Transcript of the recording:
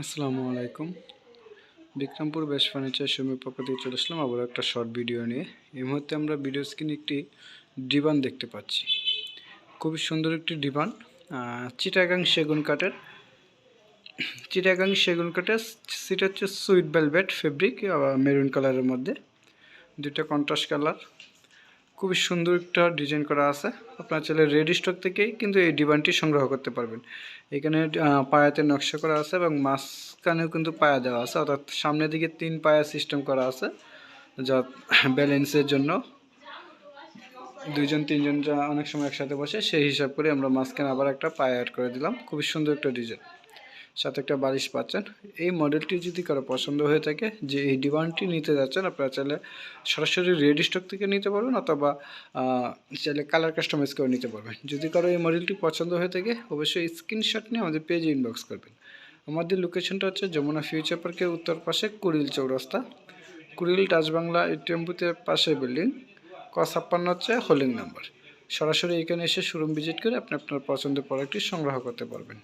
আসসালামু আলাইকুম। বিক্রমপুর বেশ ফার্নিচার শোরুমের পক্ষ থেকে চলে আসলাম আবার একটা শর্ট ভিডিও নিয়ে। এই মুহূর্তে আমরা ভিডিও স্ক্রিনে একটি ডিবান দেখতে পাচ্ছি। খুবই সুন্দর একটি ডিবান চিটাগাং সেগুন কাঠের। চিটাগাং সেগুন কাঠের সেটা হচ্ছে সুইট ভেলভেট ফেব্রিক মেরুন কালারের মধ্যে। দুইটা কন্ট্রাস্ট কালার। খুবই সুন্দর একটা ডিজাইন করা আছে। আপনার চাইলে রেড স্টক থেকেই কিন্তু এই ডিবানটি সংগ্রহ করতে পারবেন। এখানে পায়াতে নকশা করা আছে এবং মাঝখানেও কিন্তু পায়া দেওয়া আছে। অর্থাৎ সামনের দিকে তিন পায়া সিস্টেম করা আছে, যা ব্যালেন্সের জন্য দুইজন, তিনজন যা অনেক সময় একসাথে বসে, সেই হিসাব করে আমরা মাঝখানে আবার একটা পায়া অ্যাড করে দিলাম। খুবই সুন্দর একটা ডিজাইন। সাথে একটা বালিশ পাচ্ছেন। এই মডেলটি যদি কারও পছন্দ হয়ে থাকে, যে এই ডিমান্ডটি নিতে যাচ্ছেন, আপনারা চাইলে সরাসরি রেড স্টক থেকে নিতে পারবেন অথবা চাইলে কালার কাস্টমাইজ করে নিতে পারবেন। যদি কারও এই মডেলটি পছন্দ হয়ে থাকে, অবশ্যই স্ক্রিনশট নিয়ে আমাদের পেজে ইনবক্স করবেন। আমাদের লোকেশনটা হচ্ছে যমুনা ফিউচার পার্কের উত্তর পাশে কুড়িল চৌরাস্তা। কুড়িল বাংলা টেম্পুতে পাশে বিল্ডিং ক ছাপ্পান্ন হচ্ছে হোল্ডিং নাম্বার সরাসরি এখানে এসে শোরুম ভিজিট করে আপনি আপনার পছন্দের প্রোডাক্টটি সংগ্রহ করতে পারবেন।